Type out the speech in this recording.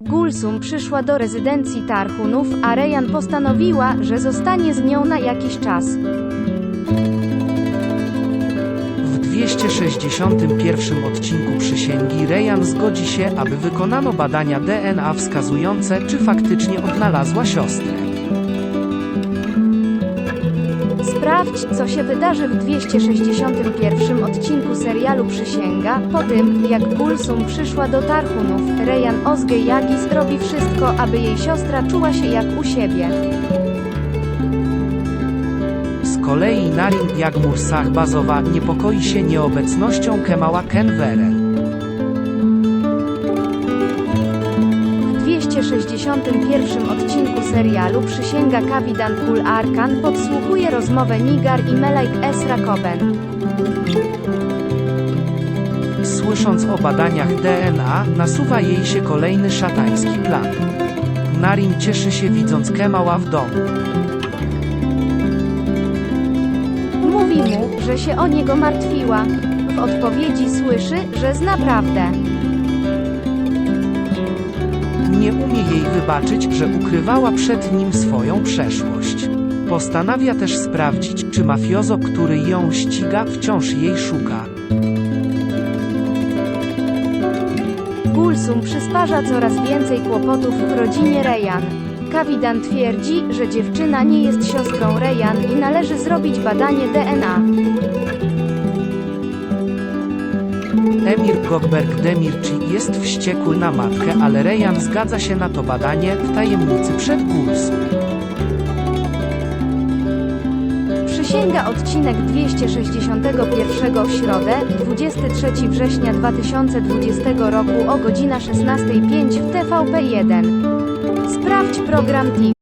Gulsum przyszła do rezydencji Tarhunów, a Rejan postanowiła, że zostanie z nią na jakiś czas. W 261 odcinku przysięgi Rejan zgodzi się, aby wykonano badania DNA wskazujące, czy faktycznie odnalazła siostrę. Sprawdź, co się wydarzy w 261 odcinku serialu Przysięga. Po tym, jak Gulsum przyszła do Tarhunów, Rejan Ozge Yagi zrobi wszystko, aby jej siostra czuła się jak u siebie. Z kolei Narin Jagmur Sahbazowa niepokoi się nieobecnością Kemała Kenweren. W 261 odcinku serialu Przysięga Kavidan Kul Arkan podsłuchuje rozmowę Nigar i Melaik Esra Koben. Słysząc o badaniach DNA, nasuwa jej się kolejny szatański plan. Narin cieszy się widząc Kemała w domu. Mówi mu, że się o niego martwiła. W odpowiedzi słyszy, że zna prawdę. Umie jej wybaczyć, że ukrywała przed nim swoją przeszłość. Postanawia też sprawdzić, czy mafiozo, który ją ściga, wciąż jej szuka. Gulsum przysparza coraz więcej kłopotów w rodzinie Rejan. Kavidan twierdzi, że dziewczyna nie jest siostrą Rejan i należy zrobić badanie DNA. Emir Gogberg Demirci jest wściekły na matkę, ale Rejan zgadza się na to badanie w tajemnicy przed Gulsum. Przysięga odcinek 261 w środę, 23 września 2020 roku o godzina 16.05 w TVP1. Sprawdź program TV.